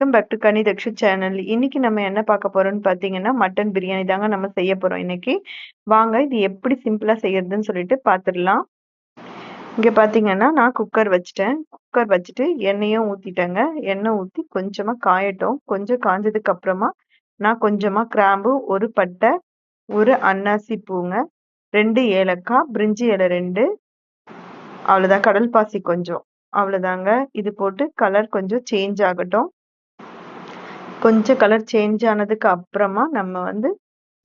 Welcome back to Ghani Dakshu channel இன்னைக்கு நம்ம என்ன பார்க்க போறோம்னு பார்த்தீங்கன்னா மட்டன் பிரியாணி தாங்க நம்ம செய்ய போறோம் இன்னைக்கு. வாங்க இது எப்படி சிம்பிளா செய்யறதுன்னு சொல்லிட்டு பார்த்துடலாம். இங்க பார்த்தீங்கன்னா நான் குக்கர் வச்சுட்டேன். குக்கர் வச்சுட்டு எண்ணெயும் ஊத்திட்டேங்க. எண்ணெய் ஊற்றி கொஞ்சமா காயட்டும். கொஞ்சம் காஞ்சதுக்கு அப்புறமா நான் கொஞ்சமா கிராம்பு ஒரு பட்டை ஒரு அன்னாசி பூங்க ரெண்டு ஏலக்காய் பிரிஞ்சி இலை ரெண்டு. அவ்வளோதான் கடல் பாசி கொஞ்சம். அவ்வளோதாங்க இது போட்டு கலர் கொஞ்சம் சேஞ்ச் ஆகட்டும். கொஞ்சம் கலர் சேஞ்ச் ஆனதுக்கு அப்புறமா நம்ம வந்து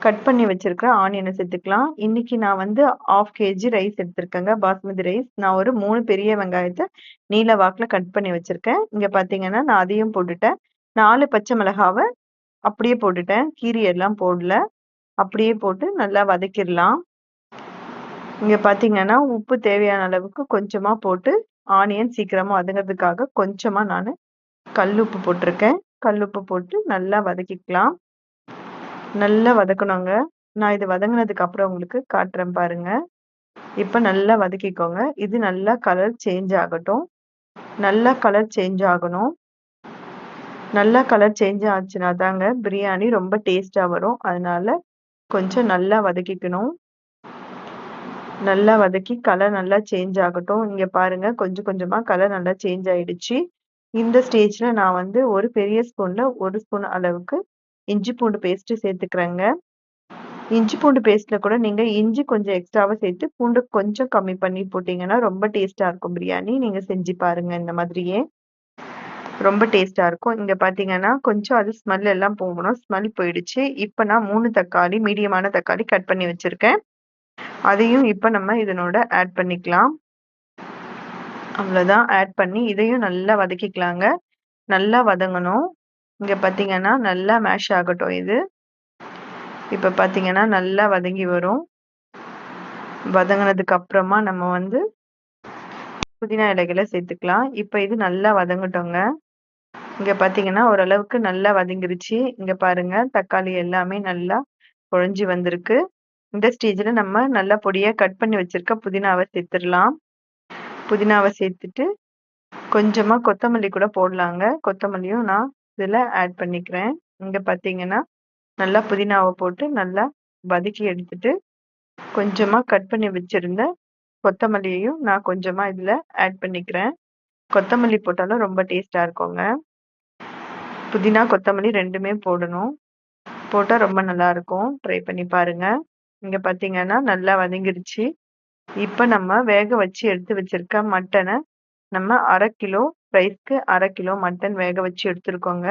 கட் பண்ணி வச்சிருக்கிற ஆனியனை சேர்த்துக்கலாம். இன்னைக்கு நான் வந்து ஆஃப் கேஜி ரைஸ் எடுத்திருக்கேங்க. பாஸ்மதி ரைஸ் நான் ஒரு மூணு பெரிய வெங்காயத்தை நீல வாக்கில் கட் பண்ணி வச்சிருக்கேன். இங்கே பார்த்தீங்கன்னா நான் அதையும் போட்டுட்டேன். நாலு பச்சை மிளகாவை அப்படியே போட்டுட்டேன். கீரி எல்லாம் போடல. அப்படியே போட்டு நல்லா வதக்கிடலாம். இங்கே பார்த்தீங்கன்னா உப்பு தேவையான அளவுக்கு கொஞ்சமாக போட்டு ஆனியன் சீக்கிரமாக வதங்கிறதுக்காக கொஞ்சமாக நான் கல் உப்பு போட்டிருக்கேன். கல் உப்பு போட்டு நல்லா வதக்கிக்கலாம். நல்லா வதக்கணுங்க. நான் இது வதங்கினதுக்கு அப்புறம் உங்களுக்கு காட்டுறேன் பாருங்க. இப்போ நல்லா வதக்கிக்கோங்க. இது நல்லா கலர் சேஞ்ச் ஆகட்டும். நல்லா கலர் சேஞ்ச் ஆகணும். நல்லா கலர் சேஞ்ச் ஆச்சுன்னா தாங்க பிரியாணி ரொம்ப டேஸ்டாக வரும். அதனால கொஞ்சம் நல்லா வதக்கிக்கணும். நல்லா வதக்கி கலர் நல்லா சேஞ்ச் ஆகட்டும். இங்கே பாருங்க கொஞ்சம் கொஞ்சமாக கலர் நல்லா சேஞ்ச் ஆயிடுச்சு. இந்த ஸ்டேஜில் நான் வந்து ஒரு பெரிய ஸ்பூனில் ஒரு ஸ்பூன் அளவுக்கு இஞ்சி பூண்டு பேஸ்ட்டு சேர்த்துக்கிறேங்க. இஞ்சி பூண்டு பேஸ்ட்டில் கூட நீங்கள் இஞ்சி கொஞ்சம் எக்ஸ்ட்ராவாக சேர்த்து பூண்டு கொஞ்சம் கம்மி பண்ணி போட்டிங்கன்னா ரொம்ப டேஸ்ட்டாக இருக்கும் பிரியாணி. நீங்கள் செஞ்சு பாருங்கள் இந்த மாதிரியே. ரொம்ப டேஸ்ட்டாக இருக்கும். இங்கே பார்த்தீங்கன்னா கொஞ்சம் அது ஸ்மெல் எல்லாம் போகணும். ஸ்மெல் போயிடுச்சு. இப்போ நான் மூணு தக்காளி மீடியமான தக்காளி கட் பண்ணி வச்சுருக்கேன். அதையும் இப்போ நம்ம இதனோட ஆட் பண்ணிக்கலாம். அவ்வளோதான் ஆட் பண்ணி இதையும் நல்லா வதக்கிக்கலாங்க. நல்லா வதங்கணும். இங்கே பார்த்தீங்கன்னா நல்லா மேஷ் ஆகட்டும் இது. இப்போ பார்த்தீங்கன்னா நல்லா வதங்கி வரும். வதங்கினதுக்கு அப்புறமா நம்ம வந்து புதினா இலைகளை சேர்த்துக்கலாம். இப்போ இது நல்லா வதங்கட்டோங்க. இங்கே பார்த்தீங்கன்னா ஓரளவுக்கு நல்லா வதங்கிருச்சு. இங்கே பாருங்க தக்காளி எல்லாமே நல்லா குழஞ்சி வந்திருக்கு. இந்த ஸ்டேஜில் நம்ம நல்லா பொடியாக கட் பண்ணி வச்சிருக்க புதினாவை சேர்த்துடலாம். புதினாவை சேர்த்துட்டு கொஞ்சமாக கொத்தமல்லி கூட போடலாங்க. கொத்தமல்லியும் நான் இதில் ஆட் பண்ணிக்கிறேன். இங்கே பார்த்தீங்கன்னா நல்லா புதினாவை போட்டு நல்லா வதக்கி எடுத்துட்டு கொஞ்சமாக கட் பண்ணி வச்சுருந்த கொத்தமல்லியையும் நான் கொஞ்சமாக இதில் ஆட் பண்ணிக்கிறேன். கொத்தமல்லி போட்டாலும் ரொம்ப டேஸ்ட்டாக இருக்குங்க. புதினா கொத்தமல்லி ரெண்டுமே போடணும். போட்டால் ரொம்ப நல்லாயிருக்கும் ட்ரை பண்ணி பாருங்கள் இங்கே பார்த்தீங்கன்னா நல்லா வதங்கிருச்சு. இப்போ நம்ம வேக வச்சு எடுத்து வச்சிருக்க மட்டனை நம்ம அரை கிலோ ரைஸ்க்கு அரை கிலோ மட்டன் வேக வச்சு எடுத்துருக்கோங்க.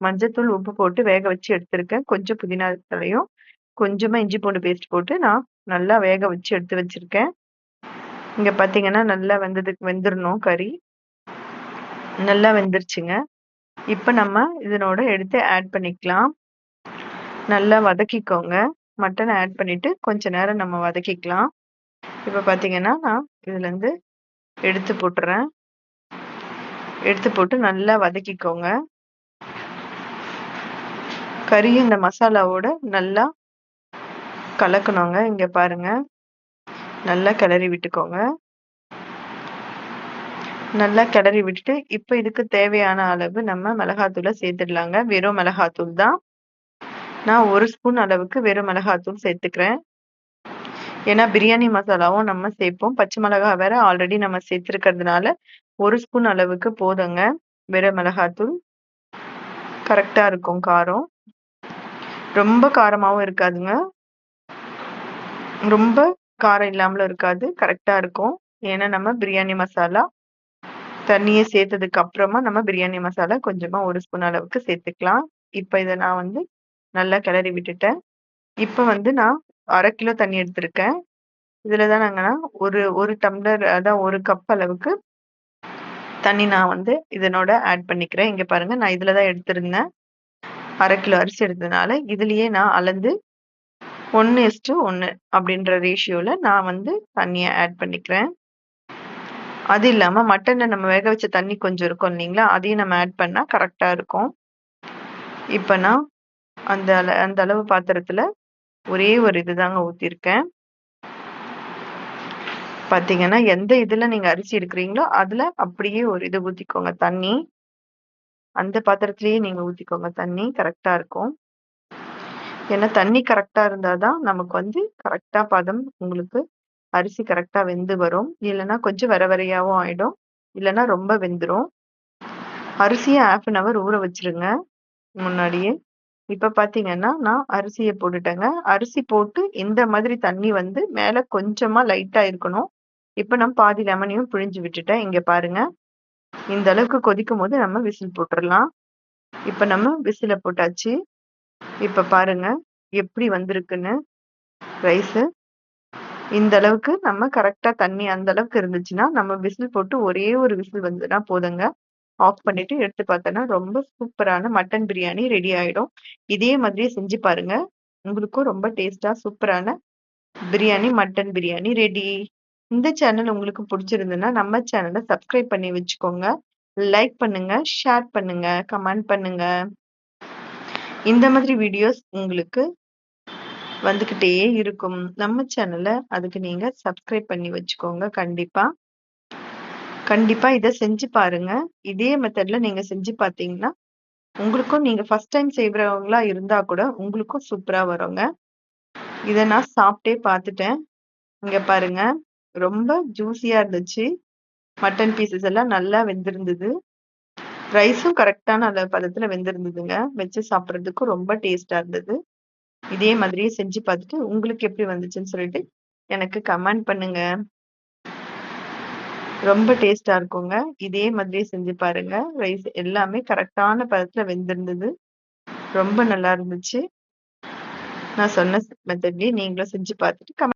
மஞ்சத்தூள் உப்பு போட்டு வேக வச்சு எடுத்திருக்கேன் கொஞ்சம் புதினா தலையும் கொஞ்சமாக இஞ்சி பூண்டு பேஸ்ட் போட்டு நான் நல்லா வேக வச்சு எடுத்து வச்சுருக்கேன் இங்கே பார்த்தீங்கன்னா நல்லா வெந்ததுக்கு வெந்துடணும் கறி. நல்லா வெந்துருச்சுங்க. இப்போ நம்ம இதனோட எடுத்து ஆட் பண்ணிக்கலாம். நல்லா வதக்கிக்கோங்க. மட்டனை ஆட் பண்ணிவிட்டு கொஞ்ச நேரம் நம்ம வதக்கிக்கலாம். இப்போ பார்த்தீங்கன்னா நான் இதுலேருந்து எடுத்து போட்டுறேன். எடுத்து போட்டு நல்லா வதக்கிக்கோங்க. கறி இந்த மசாலாவோட நல்லா கலக்கணுங்க. இங்கே பாருங்க. நல்லா கிளறி விட்டுக்கோங்க. நல்லா கிளறி விட்டுட்டு இப்போ இதுக்கு தேவையான அளவு நம்ம மிளகாத்தூளை சேர்த்துடலாங்க. வெறும் மிளகாத்தூள் தான். நான் ஒரு ஸ்பூன் அளவுக்கு வெறும் மிளகாத்தூள் சேர்த்துக்கிறேன். ஏன்னா பிரியாணி மசாலாவும் நம்ம சேர்ப்போம். பச்சை மிளகா வேற ஆல்ரெடி நம்ம சேர்த்துருக்கிறதுனால ஒரு ஸ்பூன் அளவுக்கு போதுங்க. வெறும் மிளகாத்தூள். கரெக்டாக இருக்கும் காரம். ரொம்ப காரமாகவும் இருக்காதுங்க. ரொம்ப காரம் இல்லாமலும் இருக்காது. கரெக்டாக இருக்கும். ஏன்னா நம்ம பிரியாணி மசாலா தண்ணியை சேர்த்ததுக்கு அப்புறமா நம்ம பிரியாணி மசாலா கொஞ்சமாக ஒரு ஸ்பூன் அளவுக்கு சேர்த்துக்கலாம். இப்போ இதை நான் வந்து நல்லா கிளறி விட்டுட்டேன். இப்போ வந்து நான் அரை கிலோ தண்ணி எடுத்திருக்கேன். இதில் தான் நாங்கள்னா ஒரு ஒரு டம்ளர் அதான் ஒரு கப் அளவுக்கு தண்ணி நான் வந்து இதனோட ஆட் பண்ணிக்கிறேன். இங்கே பாருங்கள் நான் இதில் தான் எடுத்திருந்தேன். அரை கிலோ அரிசி எடுத்ததுனால இதுலேயே நான் அளந்து ஒன்று டு ஒன்று அப்படின்ற ரேஷியோவில் நான் வந்து தண்ணியை ஆட் பண்ணிக்கிறேன். அது இல்லாமல் மட்டனில் நம்ம வேக வச்ச தண்ணி கொஞ்சம் இருக்கும் இல்லைங்களா? அதையும் நம்ம ஆட் பண்ணால் கரெக்டாக இருக்கும். இப்போ நான் அந்த அள அந்த அளவு பாத்திரத்தில் ஒரே ஒரு இது தாங்க ஊற்றிருக்கேன் பார்த்தீங்கன்னா எந்த இதில் நீங்கள் அரிசி எடுக்கிறீங்களோ அதில் அப்படியே ஒரு இது ஊற்றிக்கோங்க தண்ணி. அந்த பாத்திரத்திலேயே நீங்க ஊத்திக்கோங்க. தண்ணி கரெக்டா இருக்கும். ஏன்னா தண்ணி கரெக்டா இருந்தாதான் நமக்கு வந்து கரெக்டா பதம் உங்களுக்கு அரிசி கரெக்டா வெந்து வரும். இல்லைன்னா கொஞ்சம் வர வரையாவும் ஆயிடும். இல்லைன்னா ரொம்ப வெந்துடும் அரிசியை ஆஃப் அன் ஹவர் ஊற வச்சிருங்க. முன்னாடியே. இப்ப பாத்தீங்கன்னா நான் அரிசியை போட்டுட்டேங்க. அரிசி போட்டு இந்த மாதிரி தண்ணி வந்து மேல கொஞ்சமா லைட்டா இருக்கணும். இப்ப நம்ம பாதி லெமனையும் பிழிஞ்சு விட்டுட்டேன். இங்க பாருங்க. இந்த அளவுக்கு கொதிக்கும் போது நம்ம விசில் போட்டுடலாம் இப்ப நம்ம விசில போட்டாச்சு. இப்ப பாருங்க எப்படி வந்திருக்குன்னு. ரைஸ். இந்த அளவுக்கு நம்ம கரெக்டா தண்ணி அந்த அளவுக்கு இருந்துச்சுன்னா நம்ம விசில் போட்டு ஒரே ஒரு விசில் வந்ததுன்னா போதுங்க. ஆஃப் பண்ணிட்டு எடுத்து பார்த்தோன்னா ரொம்ப சூப்பரான மட்டன் பிரியாணி ரெடி ஆகிடும் இதே மாதிரியே செஞ்சு பாருங்க. உங்களுக்கும் ரொம்ப டேஸ்டாக சூப்பரான பிரியாணி மட்டன் பிரியாணி ரெடி. இந்த சேனல் உங்களுக்கு பிடிச்சிருந்ததுன்னா நம்ம சேனலை சப்ஸ்கிரைப் பண்ணி வச்சுக்கோங்க. லைக் பண்ணுங்க ஷேர் பண்ணுங்க கமெண்ட் பண்ணுங்க. இந்த மாதிரி வீடியோஸ் உங்களுக்கு வந்துக்கிட்டே இருக்கும். நம்ம சேனலை அதுக்கு நீங்க சப்ஸ்கிரைப் பண்ணி வச்சுக்கோங்க கண்டிப்பா. கண்டிப்பா இதை செஞ்சு பாருங்க. இதே மெத்தட்ல நீங்க செஞ்சு பார்த்தீங்கன்னா உங்களுக்கும் நீங்க ஃபர்ஸ்ட் டைம் செய்யறவங்களா இருந்தா கூட உங்களுக்கும் சூப்பரா வருங்க. இதை நான் சாப்பிட்டே பார்த்துட்டேன் இங்க பாருங்க ரொம்ப ஜூஸியா இருந்துச்சு. மட்டன் பீசஸ் எல்லாம் நல்லா வெந்திருந்தது. ரைஸும் கரெக்டான அளவு பதத்துல வெந்திருந்ததுங்க. வச்சு சாப்பிட்றதுக்கும் ரொம்ப டேஸ்டா இருந்தது. இதே மாதிரியே செஞ்சு பார்த்துட்டு உங்களுக்கு எப்படி வந்துச்சுன்னு சொல்லிட்டு எனக்கு கமெண்ட் பண்ணுங்க. ரொம்ப டேஸ்டா இருக்குங்க. இதே மாதிரி செஞ்சு பாருங்க. ரைஸ் எல்லாமே கரெக்டான பதத்துல வெந்திருந்தது. ரொம்ப நல்லா இருந்துச்சு. நான் சொன்ன மெத்தட்லயே நீங்களும் செஞ்சு பார்த்துட்டு கமெண்ட்